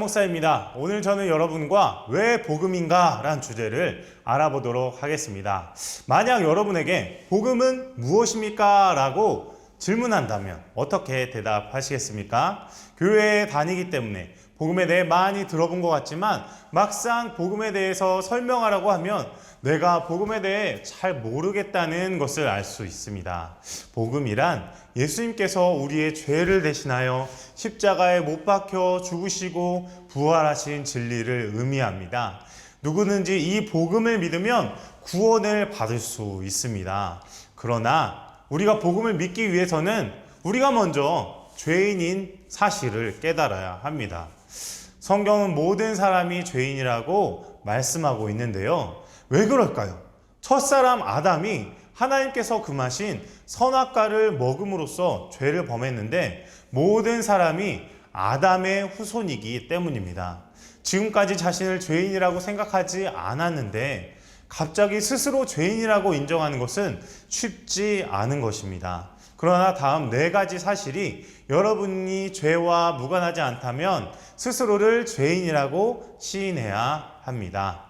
목사입니다. 오늘 저는 여러분과 왜 복음인가 라는 주제를 알아보도록 하겠습니다. 만약 여러분에게 복음은 무엇입니까? 라고 질문한다면 어떻게 대답하시겠습니까? 교회에 다니기 때문에 복음에 대해 많이 들어본 것 같지만 막상 복음에 대해서 설명하라고 하면 내가 복음에 대해 잘 모르겠다는 것을 알 수 있습니다. 복음이란 예수님께서 우리의 죄를 대신하여 십자가에 못 박혀 죽으시고 부활하신 진리를 의미합니다. 누구든지 이 복음을 믿으면 구원을 받을 수 있습니다. 그러나 우리가 복음을 믿기 위해서는 우리가 먼저 죄인인 사실을 깨달아야 합니다. 성경은 모든 사람이 죄인이라고 말씀하고 있는데요. 왜 그럴까요? 첫사람 아담이 하나님께서 금하신 선악과를 먹음으로써 죄를 범했는데 모든 사람이 아담의 후손이기 때문입니다. 지금까지 자신을 죄인이라고 생각하지 않았는데 갑자기 스스로 죄인이라고 인정하는 것은 쉽지 않은 것입니다. 그러나 다음 네 가지 사실이 여러분이 죄와 무관하지 않다면 스스로를 죄인이라고 시인해야 합니다.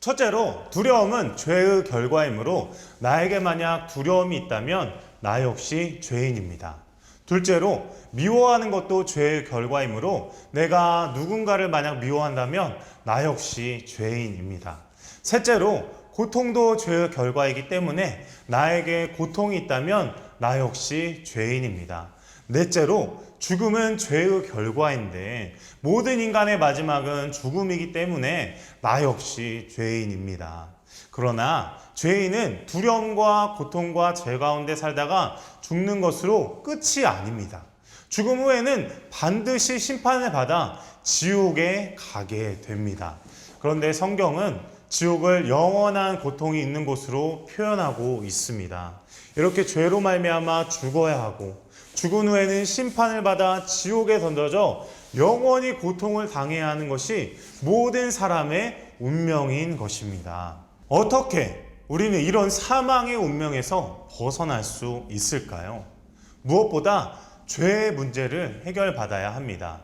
첫째로 두려움은 죄의 결과이므로 나에게 만약 두려움이 있다면 나 역시 죄인입니다. 둘째로 미워하는 것도 죄의 결과이므로 내가 누군가를 만약 미워한다면 나 역시 죄인입니다. 셋째로 고통도 죄의 결과이기 때문에 나에게 고통이 있다면 나 역시 죄인입니다. 넷째로 죽음은 죄의 결과인데 모든 인간의 마지막은 죽음이기 때문에 나 역시 죄인입니다. 그러나 죄인은 두려움과 고통과 죄 가운데 살다가 죽는 것으로 끝이 아닙니다. 죽음 후에는 반드시 심판을 받아 지옥에 가게 됩니다. 그런데 성경은 지옥을 영원한 고통이 있는 곳으로 표현하고 있습니다. 이렇게 죄로 말미암아 죽어야 하고 죽은 후에는 심판을 받아 지옥에 던져져 영원히 고통을 당해야 하는 것이 모든 사람의 운명인 것입니다. 어떻게 우리는 이런 사망의 운명에서 벗어날 수 있을까요? 무엇보다 죄의 문제를 해결받아야 합니다.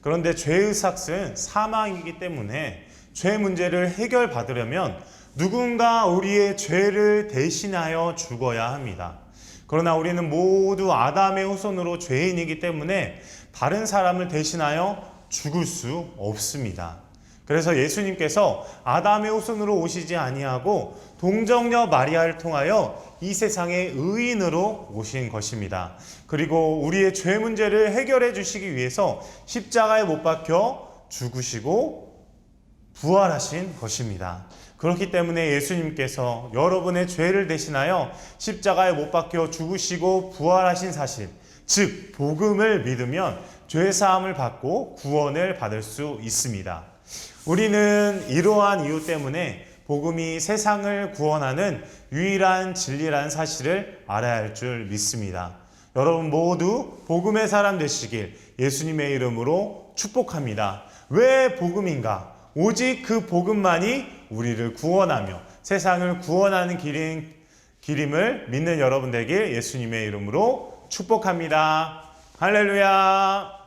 그런데 죄의 삭은 사망이기 때문에 죄 문제를 해결받으려면 누군가 우리의 죄를 대신하여 죽어야 합니다. 그러나 우리는 모두 아담의 후손으로 죄인이기 때문에 다른 사람을 대신하여 죽을 수 없습니다. 그래서 예수님께서 아담의 후손으로 오시지 아니하고 동정녀 마리아를 통하여 이 세상의 의인으로 오신 것입니다. 그리고 우리의 죄 문제를 해결해 주시기 위해서 십자가에 못 박혀 죽으시고 부활하신 것입니다. 그렇기 때문에 예수님께서 여러분의 죄를 대신하여 십자가에 못 박혀 죽으시고 부활하신 사실, 즉 복음을 믿으면 죄 사함을 받고 구원을 받을 수 있습니다. 우리는 이러한 이유 때문에 복음이 세상을 구원하는 유일한 진리라는 사실을 알아야 할 줄 믿습니다. 여러분 모두 복음의 사람 되시길 예수님의 이름으로 축복합니다. 왜 복음인가? 오직 그 복음만이 우리를 구원하며 세상을 구원하는 길인, 길임을 믿는 여러분 되길 예수님의 이름으로 축복합니다. 할렐루야!